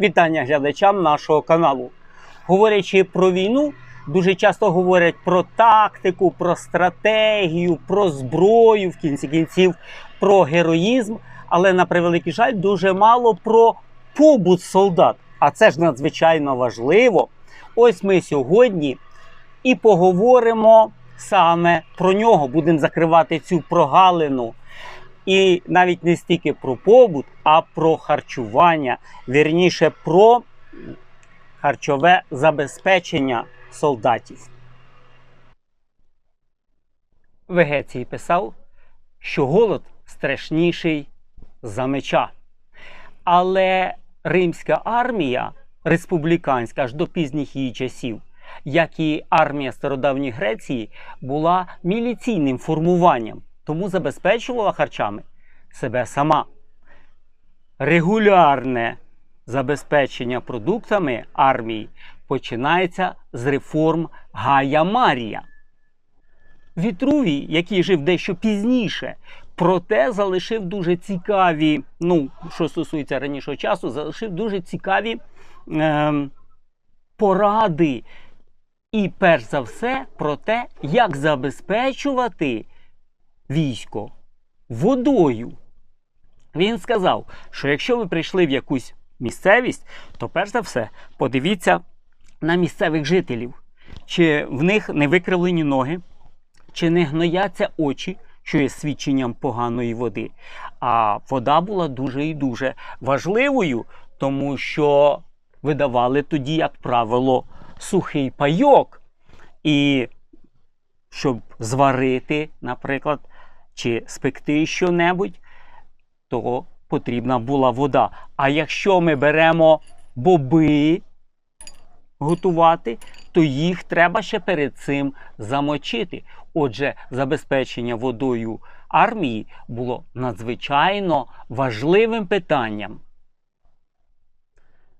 Вітання глядачам нашого каналу. Говорячи про війну, дуже часто говорять про тактику, про стратегію, про зброю, в кінці кінців, про героїзм, але на превеликий жаль, дуже мало про побут солдат. А це ж надзвичайно важливо. Ось ми сьогодні і поговоримо саме про нього. Будемо закривати цю прогалину. І навіть не стільки про побут, а про харчування, вірніше про харчове забезпечення солдатів. Вегецій писав, що голод страшніший за меча. Але римська армія, республіканська аж до пізніх її часів, як і армія стародавньої Греції, була міліційним формуванням, тому забезпечувала харчами себе сама. Регулярне забезпечення продуктами армії починається з реформ Гая Марія. Вітрувій, який жив дещо пізніше, проте залишив дуже цікаві, ну, що стосується ранішого часу, залишив дуже цікаві ем, поради. І перш за все про те, як забезпечувати військо водою. Він сказав, що якщо ви прийшли в якусь місцевість, то перш за все подивіться на місцевих жителів, чи в них не викривлені ноги, чи не гнояться очі, що є свідченням поганої води. А вода була дуже і дуже важливою, тому що видавали тоді, як правило, сухий пайок. І щоб зварити, наприклад, чи спекти що-небудь, то потрібна була вода. А якщо ми беремо боби готувати, то їх треба ще перед цим замочити. Отже, забезпечення водою армії було надзвичайно важливим питанням.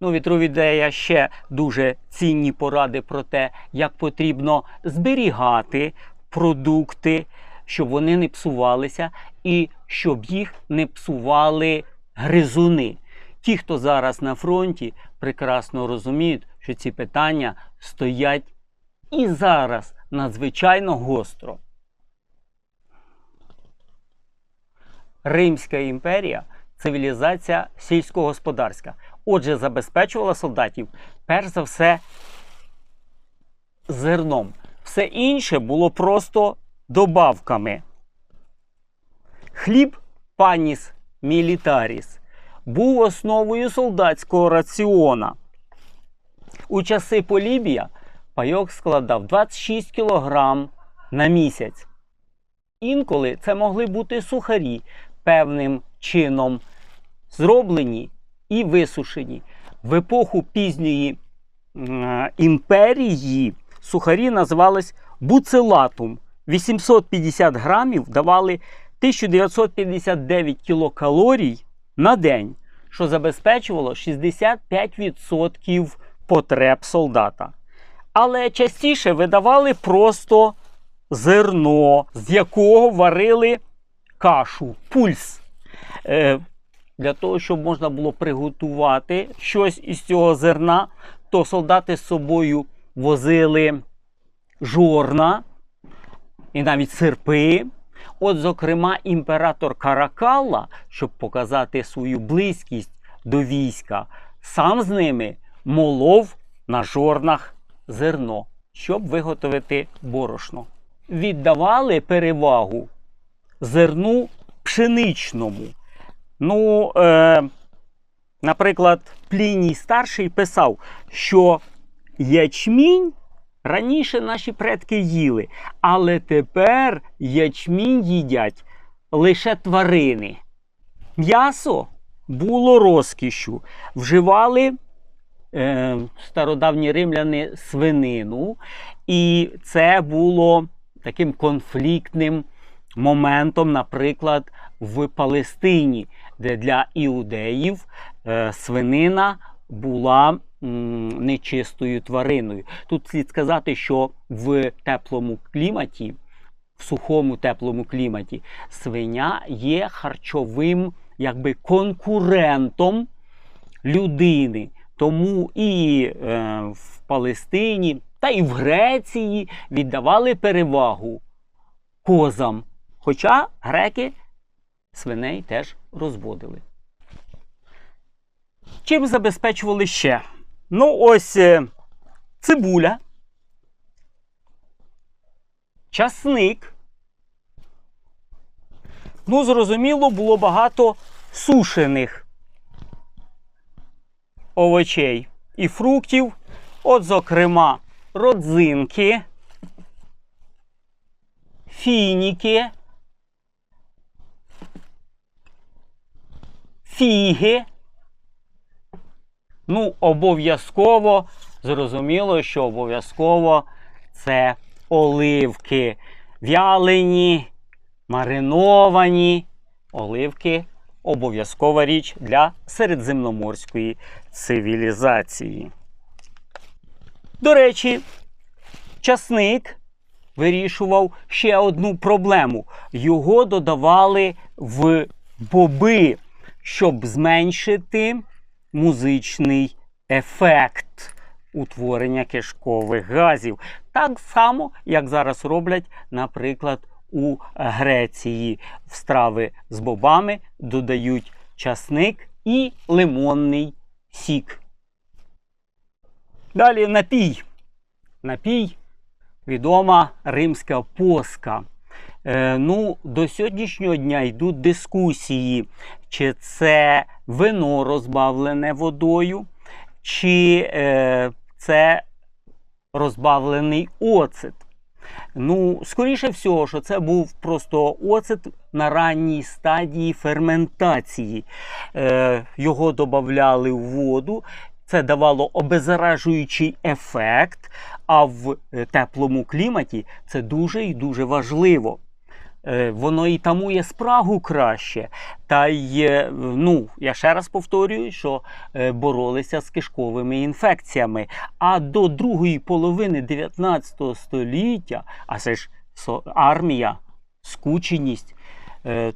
Ну, ідея ще дуже цінні поради про те, як потрібно зберігати продукти, щоб вони не псувалися, і щоб їх не псували гризуни. Ті, хто зараз на фронті, прекрасно розуміють, що ці питання стоять і зараз надзвичайно гостро. Римська імперія цивілізація сільськогосподарська. Отже, забезпечувала солдатів перш за все зерном. Все інше було просто добавками. Хліб паніс мілітаріс був основою солдатського раціона. У часи Полібія пайок складав 26 кг на місяць. Інколи це могли бути сухарі певним чином зроблені і висушені. В епоху пізньої е, імперії сухарі називались буцелатум. 850 грамів давали 1959 кілокалорій на день, що забезпечувало 65% потреб солдата. Але частіше видавали просто зерно, з якого варили кашу, пульс. Е, для того, щоб можна було приготувати щось із цього зерна, то солдати з собою возили жорна і навіть серпи. От, зокрема, імператор Каракалла, щоб показати свою близькість до війська, сам з ними молов на жорнах зерно, щоб виготовити борошно. Віддавали перевагу зерну пшеничному. Ну, е, наприклад, Пліній старший писав, що ячмінь раніше наші предки їли, але тепер ячмінь їдять лише тварини. М'ясо було розкішю. Вживали е, стародавні римляни свинину, і це було таким конфліктним моментом, наприклад, в Палестині, де для іудеїв е, свинина була нечистою твариною. Тут слід сказати, що в теплому кліматі, в сухому теплому кліматі, свиня є харчовим якби конкурентом людини. Тому і е, в Палестині та і в Греції віддавали перевагу козам. Хоча греки свиней теж розводили. Чим забезпечували ще? Ну, ось е, цибуля, часник. Ну, зрозуміло, було багато сушених овочей і фруктів. От, зокрема, родзинки, фініки, фіги. Ну, обов'язково, зрозуміло, що обов'язково це оливки. Вялені, мариновані. Оливки обов'язкова річ для середземноморської цивілізації. До речі, часник вирішував ще одну проблему. Його додавали в боби, щоб зменшити музичний ефект утворення кишкових газів. Так само, як зараз роблять, наприклад, у Греції. В страви з бобами додають часник і лимонний сік. Далі напій. Напій відома римська поска. Е, ну, До сьогоднішнього дня йдуть дискусії, чи це вино розбавлене водою, чи е, це розбавлений оцет. Ну, скоріше всього, що це був просто оцет на ранній стадії ферментації. Е, Його додавали в воду. Це давало обеззаражуючий ефект, а в теплому кліматі це дуже і дуже важливо. Е, Воно і тамує спрагу краще. Та й, е, ну, я ще раз повторюю, що е, боролися з кишковими інфекціями. А до другої половини 19 століття, а це ж армія, скученість,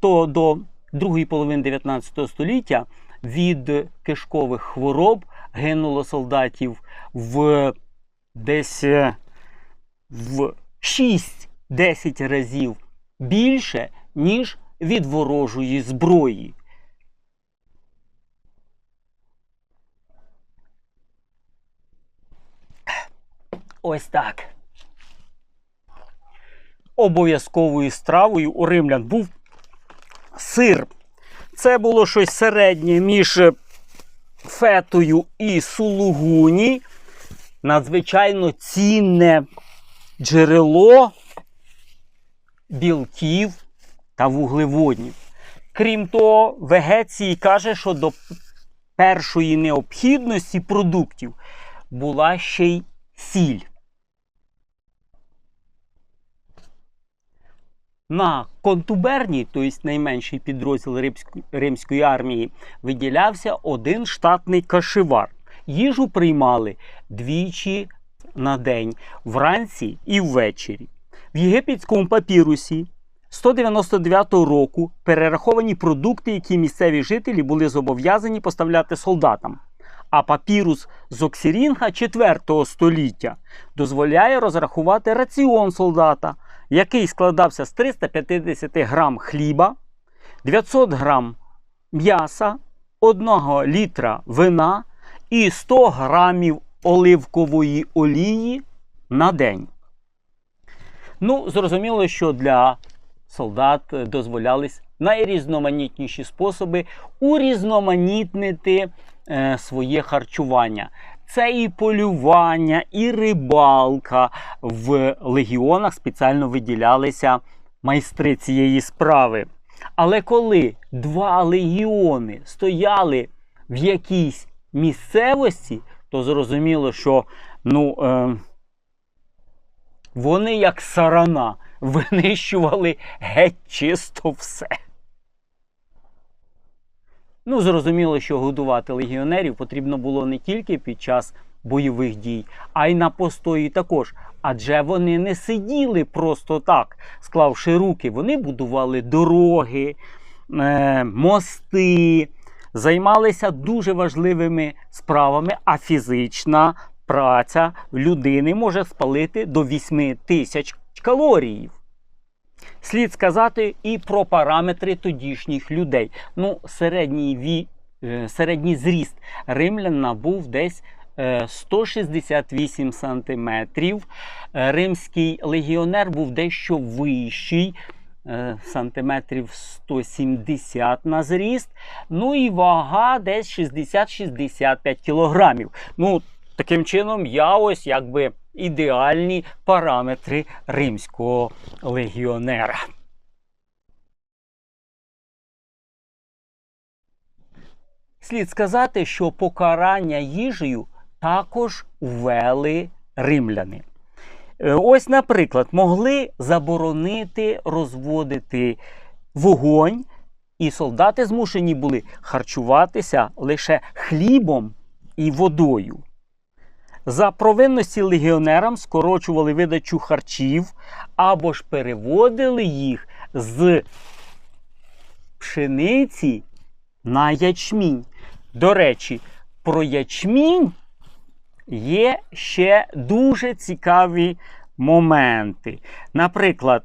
то до другої половини 19 століття від кишкових хвороб гинуло солдатів в десь в 6-10 разів більше, ніж від ворожої зброї. Ось так. Обов'язковою стравою у римлян був сир. Це було щось середнє між фетою і сулугуні. Надзвичайно цінне джерело білків та вуглеводнів. Крім того, Вегецій каже, що до першої необхідності продуктів була ще й сіль. На контуберні, тобто найменший підрозділ римської армії, виділявся один штатний кашевар. Їжу приймали двічі на день, вранці і ввечері. В єгипетському папірусі 199 року перераховані продукти, які місцеві жителі були зобов'язані поставляти солдатам. А папірус з Оксірінга 4 століття дозволяє розрахувати раціон солдата, який складався з 350 грам хліба, 900 грам м'яса, 1 літра вина і 100 грамів оливкової олії на день. Ну, зрозуміло, що для солдат дозволялись найрізноманітніші способи урізноманітнити е, своє харчування. Це і полювання, і рибалка. В легіонах спеціально виділялися майстри цієї справи. Але коли два легіони стояли в якійсь місцевості, то зрозуміло, що ну, е, вони, як сарана, винищували геть чисто все. Ну, зрозуміло, що годувати легіонерів потрібно було не тільки під час бойових дій, а й на постої також. Адже вони не сиділи просто так, склавши руки. Вони будували дороги, е, мости, займалися дуже важливими справами, а фізична праця людини може спалити до 8 тисяч калорій. Слід сказати і про параметри тодішніх людей. Ну, середній, ві, е, середній зріст римляна був десь е, 168 сантиметрів. Е, Римський легіонер був дещо вищий, е, сантиметрів 170 на зріст. Ну і вага десь 60-65 кілограмів. Ну, таким чином, я ось якби ідеальні параметри римського легіонера. Слід сказати, що покарання їжею також ввели римляни. Е, Ось, наприклад, могли заборонити розводити вогонь, і солдати змушені були харчуватися лише хлібом і водою. За провинності легіонерам скорочували видачу харчів або ж переводили їх з пшениці на ячмінь. До речі, про ячмінь є ще дуже цікаві моменти. Наприклад,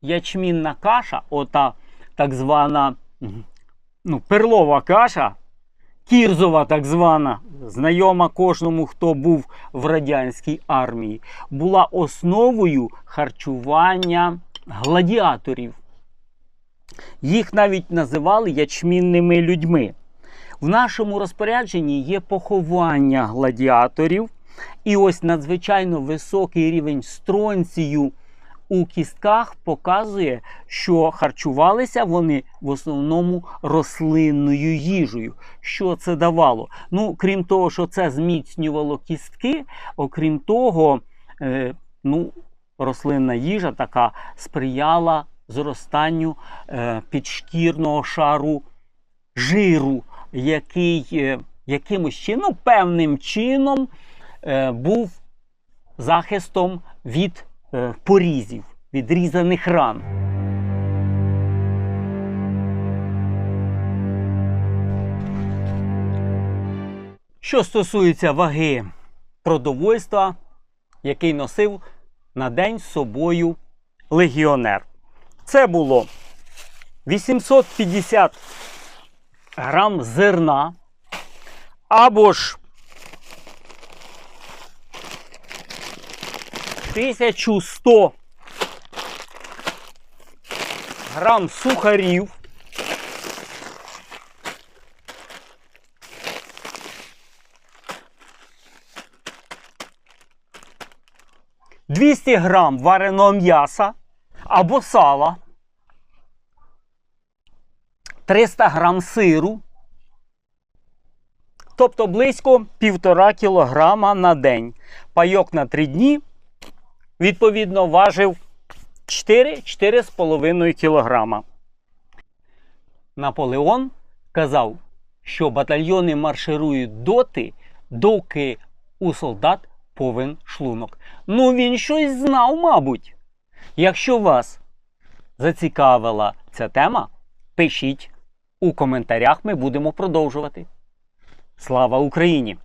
ячмінна каша, ота так звана ну, перлова каша, кірзова так звана, знайома кожному, хто був в радянській армії, була основою харчування гладіаторів. Їх навіть називали ячмінними людьми. В нашому розпорядженні є поховання гладіаторів, і ось надзвичайно високий рівень стронцію у кістках показує, що харчувалися вони в основному рослинною їжею. Що це давало? Ну, крім того, що це зміцнювало кістки, окрім того, е, ну, рослинна їжа така сприяла зростанню е, підшкірного шару жиру, який е, якимось чином, ну, певним чином е, був захистом від порізів, від різаних ран. Що стосується ваги продовольства, який носив на день з собою легіонер. Це було 850 грам зерна або ж 1100 грам сухарів. Двісті грам вареного м'яса або сала, 300 грам сиру, тобто близько 1,5 кілограма на день. Пайок на 3 дні, відповідно, важив 4-4,5 кілограма. Наполеон казав, що батальйони марширують доти, доки у солдат повен шлунок. Ну він щось знав, мабуть. Якщо вас зацікавила ця тема, пишіть у коментарях, ми будемо продовжувати. Слава Україні!